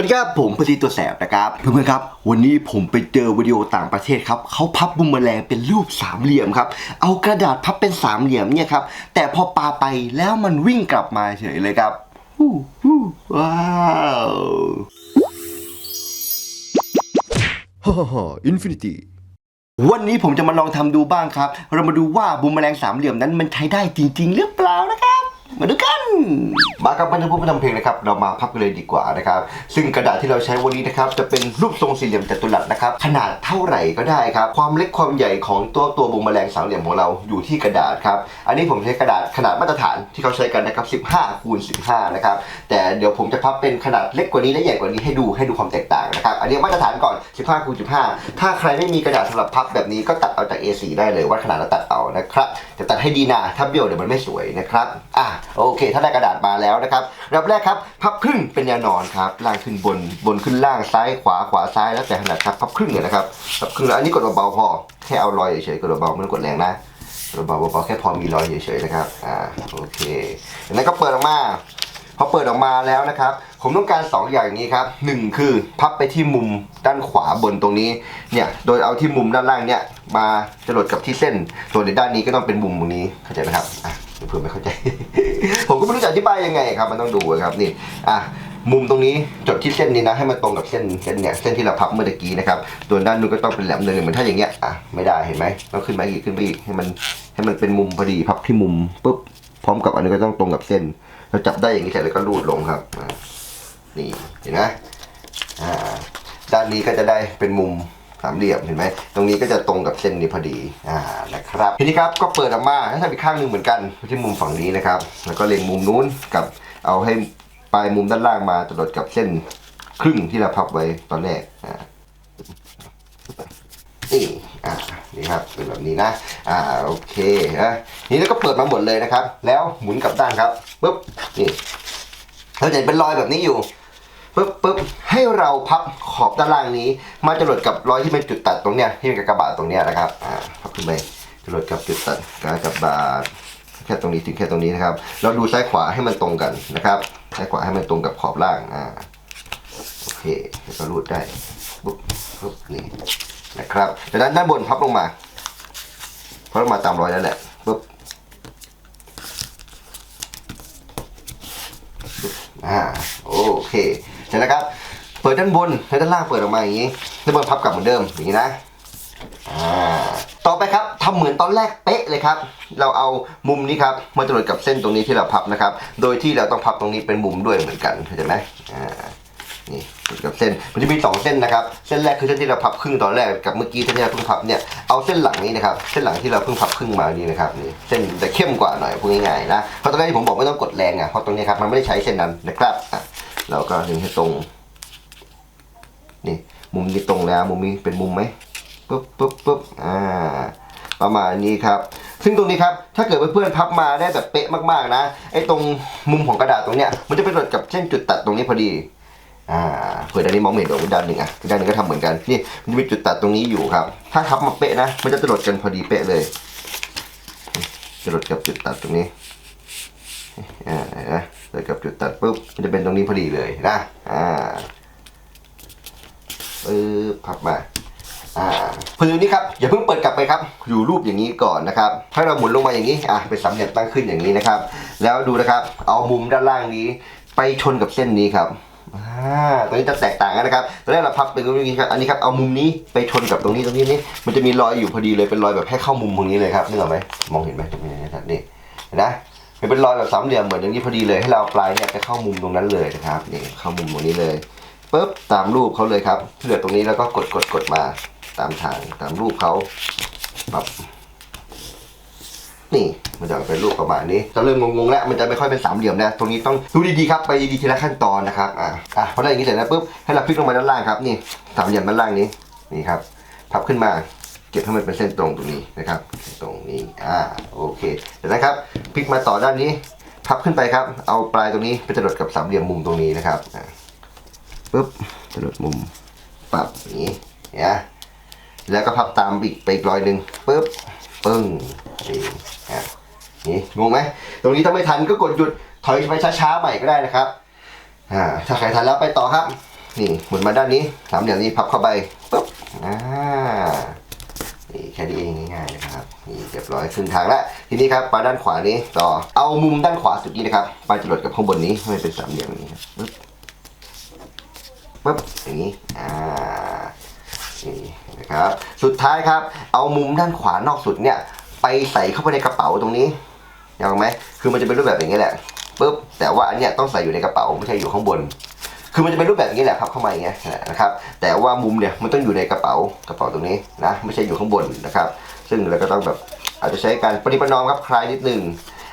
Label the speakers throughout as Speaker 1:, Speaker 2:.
Speaker 1: วัสดีครับ ผมพอดีตัวแสบนะครับ เพื่อนๆครับ วันนี้ผมไปเจอวิดีโอต่างประเทศครับเขาพับบุมแมลงเป็นรูปสามเหลี่ยมครับเอากระดาษพับเป็นสามเหลี่ยมเนี่ยครับแต่พอปาไปแล้วมันวิ่งกลับมาเฉยเลยครับฮู้ฮู้ว้าวฮ่าฮ่าฮ่าอินฟินิตี้วันนี้ผมจะมาลองทำดูบ้างครับ เรามาดูว่าบูมแมลงสามเหลี่ยมนั้นมันใช้ได้จริง ๆ หรือเปล่านะครับ มาดูกัน มาครับมันจะพูดมาทำเพลงนะครับ เรามาพับกันเลยดีกว่านะครับ ซึ่งกระดาษที่เราใช้วันนี้นะครับ จะเป็นรูปทรงสี่เหลี่ยมจัตุรัสนะครับ ขนาดเท่าไหร่ก็ได้ครับ ความเล็กความใหญ่ของตัวตัวบูมแมลงสามเหลี่ยมของเราอยู่ที่กระดาษครับ อันนี้ผมใช้กระดาษขนาดมาตรฐานที่เขาใช้กันนะครับ 15คูณ15 นะครับ แต่เดี๋ยวผมจะพับเป็นขนาดเล็กกว่านี้และใหญ่กว่านี้ให้ดูให้ดูความแตกต่างนะครับ อันนี้มาตรฐานก่อน 15คูณ15 ถ้าใครไม่มีกระดาษสำหรับพับแบบนี้ก็ตัดเอาจาก A4 ได้เลยว่าขนาดแล้วตัดเอานะครับแต่ตัดให้ดีนะถ้าเบี้ยวเดี๋ยวมันไม่สวยนะครับอะโอเค ถ้าได้กระดาษมาแล้วนะครับรับแรกครับ พับครึ่งเป็นแนวนอนครับ ล่างขึ้นบน บนขึ้นล่างซ้ายขวาขวาซ้ายแล้วแต่ถนัดครับ พับครึ่งเลยนะครับ พับครึ่งแล้วอันนี้กดเบาๆพอ แค่เอารอยเฉยๆ กดเบาๆไม่ต้องกดแรงนะกดเบาๆเบาๆแค่พอมีรอยเฉยๆนะครับ อ่า โอเคจากนั้นก็เปิดออกมาพอเปิดออกมาแล้วนะครับ ผมต้องการ 2 อย่างนี้ครับหนึ่งคือพับไปที่มุมด้านขวาบนตรงนี้ เนี่ย โดยเอาที่มุมด้านล่างเนี่ยมาจรดกับที่เส้น ส่วนในด้านนี้ก็ต้องเป็นมุมตรงนี้ เข้าใจไหมครับอะเพื่อไม่เข้าใจ ธิบายยังไงครับ มันต้องดูครับนี่อะมุมตรงนี้จดที่เส้นนี้นะให้มันตรงกับเส้นเส้นเนี่ยเส้นที่เราพับเมื่อกี้นะครับส่วนด้านนู้นก็ต้องเป็นแหลมเนินเหมือนถ้าอย่างเงี้ยอะไม่ได้เห็นไหมต้องขึ้นมาอีกขึ้นไปอีกให้มันให้มันเป็นมุมพอดีพับที่มุมปุ๊บพร้อมกับอันนี้ก็ต้องตรงกับเส้น เราจับได้อย่างนี้เสร็จแล้วก็รูดลงครับนี่เห็นไหมอ่าด้านนี้ก็จะได้เป็นมุม สามเหลี่ยมเห็นไหมตรงนี้ก็จะตรงกับเส้นนี้พอดีอ่านะครับทีนี้ครับก็เปิดออกมาให้ทำอีกข้างหนึ่งเหมือนกันที่มุมฝั่งนี้นะครับ แล้วก็เล็งมุมนู้นกับเอาให้ปลายมุมด้านล่างมาจรดกับเส้นครึ่งที่เราพับไว้ตอนแรกอ่านี่อ่านี่ครับเป็นแบบนี้นะอ่าโอเคนะนี่แล้วก็เปิดมาหมดเลยนะครับ แล้วหมุนกลับด้านครับปุ๊บนี่เราจะเห็นเป็นรอยแบบนี้อยู่ ปุ๊บปุ๊บให้เราพับขอบด้านล่างนี้ มาจรดกับรอยที่เป็นจุดตัดตรงเนี้ยที่เป็นกากบาทตรงเนี้ยนะครับอ่าพับขึ้นไปจรดกับจุดตัดกากบาทแค่ตรงนี้ถึงแค่ตรงนี้นะครับเราดูซ้ายขวาให้มันตรงกันนะครับซ้ายขวาให้มันตรงกับขอบล่างอ่าโอเคแล้วก็รูดได้ปุ๊บปุ๊บนี่นะครับจากนั้นด้านบนพับลงมาพับลงมาตามรอยนั่นแหละปุ๊บปุ๊บอ่าโอเค เสร็จแล้วครับ เปิดด้านบนและด้านล่างเปิดออกมาอย่างนี้ด้านบนพับกลับเหมือนเดิมอย่างนี้นะต่อไปครับทำเหมือนตอนแรกเป๊ะเลยครับ เราเอามุมนี้ครับมาจรดกับเส้นตรงนี้ที่เราพับนะครับ โดยที่เราต้องพับตรงนี้เป็นมุมด้วยเหมือนกันเข้าใจไหมอ่านี่จดกับเส้นมันจะมีสองเส้นนะครับ เส้นแรกคือเส้นที่เราพับครึ่งตอนแรกกับเมื่อกี้เส้นที่เราเพิ่งพับเนี่ยเอาเส้นหลังนี้นะครับเส้นหลังที่เราเพิ่งพับครึ่งมานี่นะครับนี่เส้นจะเข้มกว่าหน่อยพูดง่ายๆนะเพราะตอนแรกที่ผมบอกไม่ต้องกดแรงอะเพราะตรงนี้ครับมันไม่ได้ใช้เส้นนั้นนะครับอะ เราก็ดึงให้ตรง นี่ มุมนี้ตรงแล้ว มุมนี้เป็นมุมไหมปุ๊บปุ๊บปุ๊บอ่า ประมาณนี้ครับ ซึ่งตรงนี้ครับ ถ้าเกิดเพื่อนๆพับมาได้แบบเป๊ะมากๆนะ ไอ้ตรงมุมของกระดาษตรงเนี้ย มันจะไปรดกับเส้นจุดตัดตรงนี้พอดี อ่า เผื่อด้านนี้มองไม่เห็นหรอกด้านหนึ่งอะด้านหนึงก็ทำเหมือนกัน นี่ มันจะมีจุดตัดตรงนี้อยู่ครับ ถ้าทับมาเป๊ะนะ มันจะจรดกันพอดีเป๊ะเลยจรดกับจุดตัดตรงนี้ อ่าเห็นไหมจรดกับจุดตัดปุ๊บมันจะเป็นตรงนี้พอดีเลยนะอ่าปึ๊บพับมาอ่าพอดีนี้ครับอย่าเพิ่งเปิดกลับไปครับ อยู่รูปอย่างนี้ก่อนนะครับให้เราหมุนลงมาอย่างนี้อะเป็นสามเหลี่ยมตั้งขึ้นอย่างนี้นะครับ แล้วดูนะครับ เอามุมด้านล่างนี้ ไปชนกับเส้นนี้ครับอ่าตรงนี้จะแตกต่างกันนะครับตอนแรกเราพับเป็นตรงนี้ครับ อันนี้ครับ เอามุมนี้ไปชนกับตรงนี้ตรงนี้นี่ มันจะมีรอยอยู่พอดีเลย เป็นรอยแบบให้เข้ามุมตรงนี้เลยครับนึกออกไหมมองเห็นไหมตรงนี้นะครับนี่นะ มันเป็นรอยแบบสามเหลี่ยมเหมือนอย่างนี้พอดีเลยให้เราปลายเนี่ยไปเข้ามุมตรงนั้นเลยนะครับนี่เข้ามุมตรงนี้เลยปุ๊บตามรูปเขาเลยครับเหลือตรงนี้แล้วก็กดกดกดมาตามทางตามรูปเขาปั๊บนี่มันจะเป็นรูปประมาณนี้จะเริ่มงงๆแล้วมันจะไม่ค่อยเป็นสามเหลี่ยมนะตรงนี้ต้องดูดีๆครับไปดีๆทีละขั้นตอนนะครับอะอะพอได้อย่างนี้เสร็จแล้วปุ๊บให้เราพลิกลงมาด้านล่างครับนี่สามเหลี่ยมด้านล่างนี้นี่ครับพับขึ้นมา เก็บให้มันเป็นเส้นตรงตรงนี้นะครับ ตรงนี้อ่าโอเคเสร็จแล้วครับพลิกมาต่อด้านนี้ พับขึ้นไปครับ เอาปลายตรงนี้ไปจรดกับสามเหลี่ยมมุมตรงนี้นะครับปุ๊บจรดมุมปรับอย่างนี้นี่ยแล้วก็พับตามอีกไปอีกรอยหนึ่งปุ๊บปึ้งนี่อะนี่งงไหมตรงนี้ถ้าไม่ทันก็กดหยุดถอยไปช้าๆใหม่ก็ได้นะครับอ่าถ้าใครทันแล้วไปต่อครับ นี่หมุนมาด้านนี้สามเหลี่ยมนี้พับเข้าไปปุ๊บอ่า ค่นี้เองง่ายๆนะครับนี่เรียบร้อยครึ่งทางแล้วทีนี้ครับมาด้านขวานี้ต่อเอามุมด้านขวาสุดนี้นะครับปลายจรวดกับข้างบนนี้ให้มันเป็นสามเหลี่ยมอย่างนี้ครับปึ๊บปึ๊บอย่างนี้อ่านี่นะครับสุดท้ายครับ เอามุมด้านขวานอกสุดเนี่ย ไปใส่เข้าไปในกระเป๋าตรงนี้ยังไหมคือมันจะเป็นรูปแบบอย่างนี้แหละปึ๊บแต่ว่าอันเนี้ยต้องใส่อยู่ในกระเป๋าไม่ใช่อยู่ข้างบน คือมันจะเป็นรูปแบบนี้แหละครับเข้ามาอย่างเงี้ยนะครับแต่ว่ามุมเนี่ยมันต้องอยู่ในกระเป๋ากระเป๋าตรงนี้นะไม่ใช่อยู่ข้างบนนะครับ ซึ่งเราก็ต้องแบบอาจจะใช้การปฏิบัตินอมครับคลายนิดนึง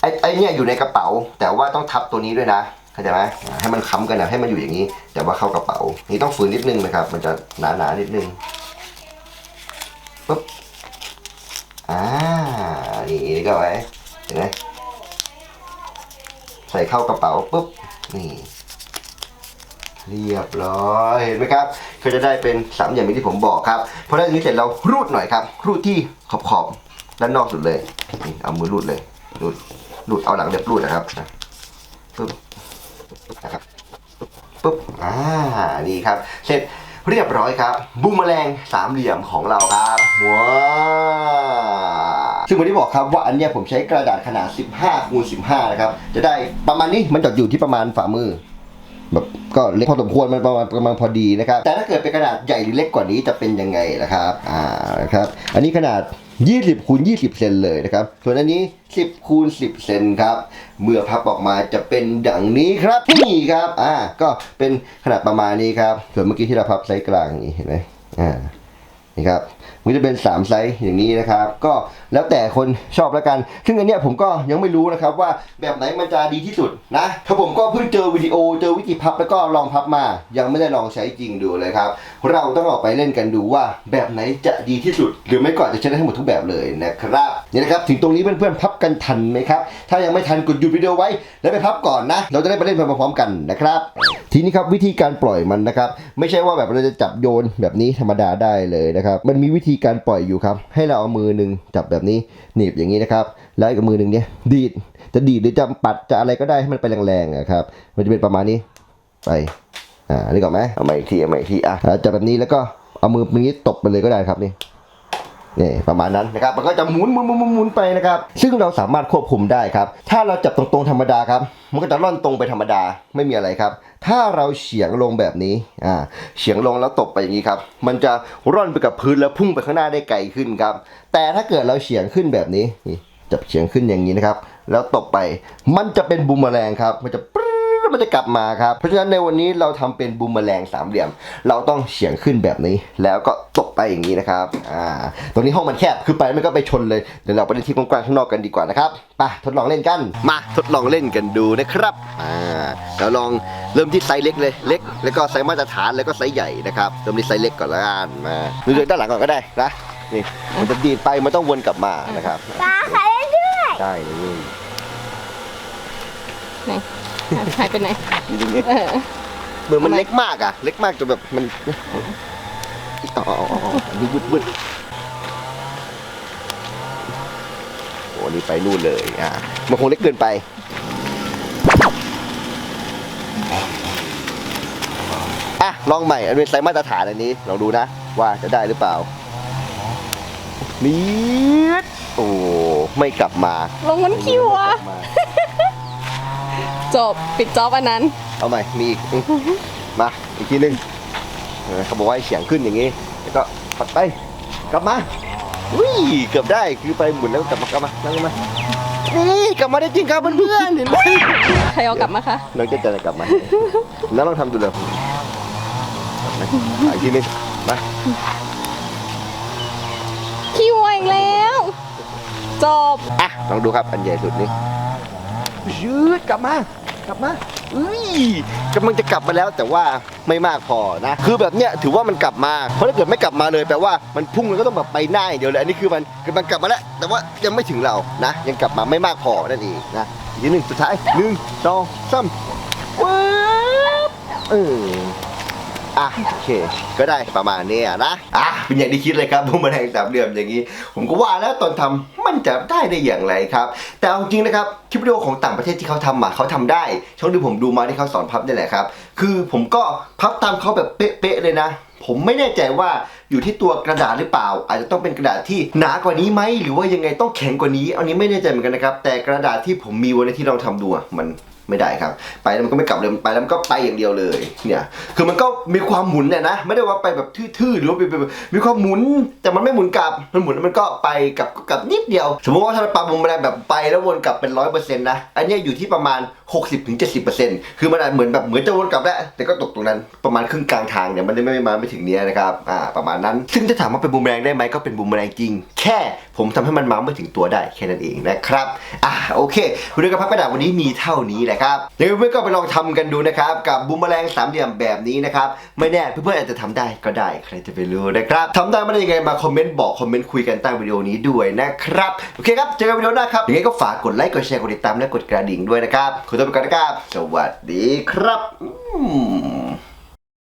Speaker 1: ไอ้ไอ้เนี่ยอยู่ในกระเป๋า แต่ว่าต้องทับตัวนี้ด้วยนะเข้าใจไหมให้มันค้ำกันนะให้มันอยู่อย่างนี้ แต่ว่าเข้ากระเป๋า นี่ต้องฝืนนิดนึงนะครับ มันจะหนาหนานิดนึงปุ๊บอ่านี่นี่ก็ไว้เห็นไหมใส่เข้ากระเป๋าปุ๊บนี่ เรียบร้อยเห็นไหมครับก็จะได้เป็นสามเหลี่ยมอย่างที่ผมบอกครับพอได้อย่างนี้เสร็จเรารูดหน่อยครับ รูดที่ขอบขอบๆด้านนอกสุดเลยนี่เอามือรูดเลยรูดรูดเอาหลังเด็บรูดนะครับปึ๊บนะครับปึ๊บอ่านี่ครับ เสร็จเรียบร้อยครับบูมแมลงสามเหลี่ยมของเราครับว้าวซึ่งวันที่บอกครับว่าอันเนี้ยผมใช้กระดาษขนาด 15คูณ15 นะครับ จะได้ประมาณนี้มันจอดอยู่ที่ประมาณฝ่ามือแบบ ก็เล็กพอสมควรมันประมาณประมาณพอดีนะครับ แต่ถ้าเกิดเป็นขนาดใหญ่หรือเล็กกว่านี้จะเป็นยังไงนะครับอ่านะครับ อันนี้ขนาด 20คูณ20 เซนเลยนะครับ ส่วนอันนี้ 10คูณ10 เซนครับ เมื่อพับออกมาจะเป็นดังนี้ครับนี่ครับอ่าก็เป็นขนาดประมาณนี้ครับ ส่วนเมื่อกี้ที่เราพับไซส์กลางนี่เห็นไหมอ่านี่ครับ มันจะเป็น 3 ไซส์อย่างนี้นะครับ ก็แล้วแต่คนชอบแล้วกัน ซึ่งอันเนี้ยผมก็ยังไม่รู้นะครับว่าแบบไหนมันจะดีที่สุดนะถ้าผมก็เพิ่งเจอวิดีโอเจอวิธีพับแล้วก็ลองพับมา ยังไม่ได้ลองใช้จริงดูเลยครับเราต้องออกไปเล่นกันดูว่าแบบไหนจะดีที่สุด หรือไม่ก็อาจะใช้ได้ทั้งหมดทุกแบบเลยนะครับนี่นะครับถึงตรงนี้เพื่อนๆพับกันทันไหมครับถ้ายังไม่ทันกดหยุดวิดีโอไว้ แล้วไปพับก่อนนะ เราจะได้ไปเล่นไปพร้อมๆกันนะครับ ทีนี้ครับวิธีการปล่อยมันนะครับ ไม่ใช่ว่าแบบเราจะจับโยนแบบนี้ธรรมดาได้เลยนะครับ มันมีวิธีการปล่อยอยู่ครับ ให้เราเอามือหนึ่งจับแบบนี้หนีบอย่างนี้นะครับ แล้วอีกมือหนึ่งเนี้ยดีดจะดีดหรือจะปัดจะอะไรก็ได้ให้มันไปแรงๆนะครับ มันจะเป็นประมาณนี้ไปอ่านี่ก่อนไหมเอาใหม่อีกทีเอาใหม่อีกทีอะจับแบบนี้แล้วก็เอามือนี้ตบไปเลยก็ได้ครับนี่ นี่ประมาณนั้นนะครับมันก็จะหมุนหมุนหมุนหมุนมนไปนะครับ ซึ่งเราสามารถควบคุมได้ครับ ถ้าเราจับตรงๆธรรมดาครับ มันก็จะร่อนตรงไปธรรมดาไม่มีอะไรครับ ถ้าเราเฉียงลงแบบนี้อ่าเฉียงลงแล้วตบไปอย่างนี้ครับ มันจะร่อนไปกับพื้นแล้วพุ่งไปข้างหน้าได้ไกลขึ้นครับ แต่ถ้าเกิดเราเฉียงขึ้นแบบนี้จับเฉียงขึ้นอย่างนี้นะครับ แล้วตบไปมันจะเป็นบูมเมอแรงครับ มันจะป รึ๊ดมันจะกลับมาครับ เพราะฉะนั้นในวันนี้เราทำเป็นบูมเมอแรงสามเหลี่ยม เราต้องเฉียงขึ้นแบบนี้ แล้วก็ตบไปอย่างนี้นะครับ อ่า ตรงนี้ห้องมันแคบคือไปมันก็ไปชนเลย เดี๋ยวเราไปเล่นที่กว้างๆข้างนอกกันดีกว่านะครับไปทดลองเล่นกัน มาทดลองเล่นกันดูนะครับ อ่า เราลองเริ่มที่ไซส์เล็กเลย เล็ก แล้วก็ไซส์มาตรฐาน แล้วก็ไซส์ใหญ่นะครับ เริ่มที่ไซส์เล็กก่อนละกันมาดูจากด้านหลังก่อนก็ได้นะ นี่ มันจะดีดไปมันต้องวนกลับมานะครับ
Speaker 2: ปลาขายได้ด้วย
Speaker 1: ได้เลย
Speaker 3: ไหน หายไปไหน
Speaker 1: นี่ตรงนี้
Speaker 3: เออ
Speaker 1: เหมือนมันเล็กมากอะ เล็กมากจนแบบมันอ๋ออ๋ออ๋ออันนี้บึดบึดโอ้นี่ไปนู่นเลยอะมันคงเล็กเกินไป อะ ลองใหม่อันเป็นไซส์มาตรฐานอันนี้ลองดูนะ ว่าจะได้หรือเปล่านิดโอ้ ไม่กลับมา
Speaker 3: ลงมันคิวอะ
Speaker 1: ไม่กลับมา
Speaker 3: จบปิดจ็อบอันนั้น
Speaker 1: เอาใหม่มีอีกอืมมาอีกทีหนึงเออเขาบอกว่าให้เสียงขึ้นอย่างนี้ แล้วก็ปัดไป กลับมาอุ้ยเกือบได้คือไปหมุนแล้วกลับมากลับมานั่งลงมานี่กลับมาได้จริงครับเพื่อนๆเห็นไหม
Speaker 3: ใครเอากลับมาคะ
Speaker 1: น้องเจะจะกลับมาแล้วลองทำดูเลยนะอะอีกทีหนึงมา
Speaker 3: คิวอีกแล้ว จบ
Speaker 1: อะลองดูครับอันใหญ่สุดนี่ยืดกลับมา กลับมาอุ้ยกำลังจะกลับมาแล้วแต่ว่าไม่มากพอนะ คือแบบเนี้ยถือว่ามันกลับมา เพราะถ้าเกิดไม่กลับมาเลยแปลว่ามันพุ่งแล้วก็ต้องแบบไปหน้าอย่างเดียวเลยอันนี้คือมันคือมันกลับมาแล้ว แต่ว่ายังไม่ถึงเรานะ ยังกลับมาไม่มากพอนั่นเองนะอีกทีหนึ่งสุดท้ายหนึ่งสองสามว้าเออ อะโอเค ก็ได้ประมาณนี้นะอะเป็นอย่างที่คิดเลยครับบูมแมลงสามเหลี่ยมอย่างนี้ ผมก็ว่าแล้วตอนทำมันจะได้ได้อย่างไรครับ แต่เอาจริงนะครับคลิปวิดีโอของต่างประเทศที่เขาทำมาเขาทำได้ ช่องที่ผมดูมาที่เขาสอนพับนี่แหละครับ คือผมก็พับตามเขาแบบเป๊ะๆเลยนะผมไม่แน่ใจว่าอยู่ที่ตัวกระดาษหรือเปล่า อาจจะต้องเป็นกระดาษที่หนากว่านี้ไหมหรือว่ายังไงต้องแข็งกว่านี้ อันนี้ไม่แน่ใจเหมือนกันนะครับ แต่กระดาษที่ผมมีวันนี้ที่เราทำดูอะมัน ไม่ได้ครับ ไปแล้วมันก็ไม่กลับเลยไปแล้วมันก็ไปอย่างเดียวเลยเนี่ยคือมันก็มีความหมุนเนี่ยนะไม่ได้ว่าไปแบบทื่อๆหรือว่าไปแบบมีความหมุนแต่มันไม่หมุนกลับมันหมุนแล้วมันก็ไปกลับกลับนิดเดียว สมมติว่าถ้าเราปาบุมแมลงแบบไปแล้ววนกลับเป็นร้อยเปอร์เซ็นต์นะอันนี้อยู่ที่ประมาณ 60-70%คือมันอาจเหมือนแบบเหมือนจะวนกลับแล้วแต่ก็ตกตรงนั้นประมาณครึ่งกลางทางเนี่ยมันไม่ไม่มาไม่ถึงเนี้ยนะครับอ่าประมาณนั้น ซึ่งถ้าถามว่าเป็นบูมแมลงได้ไหมก็เป็นบูมแมลงจริง แค่ผมทำให้มันมาไม่ถึงตัวได้แค่นั้นเองนะครับอ่าโอเควันนี้กับพักกระดาษวันนี้มีเท่านี้แหละครับหรือเพื่อนก็ไปลองทำกันดูนะครับกับบูมแมลงสามเหลี่ยมแบบนี้นะครับไม่แน่เพื่อนๆอาจจะทำได้ก็ได้ใครจะไปรู้นะครับทำได้ไม่ได้ยังไงมาคอมเมนต์บอกคอมเมนต์คุยกันใต้วิดีโอนี้ด้วยนะครับโอเคครับเจอกันวิดีโอหน้าครับยังไงก็ฝากกดไลค์กดแชร์กดติดตามและกดกระดิ่งด้วยนะครับขอตัวไปก่อนนะครับสวัสดีครับอื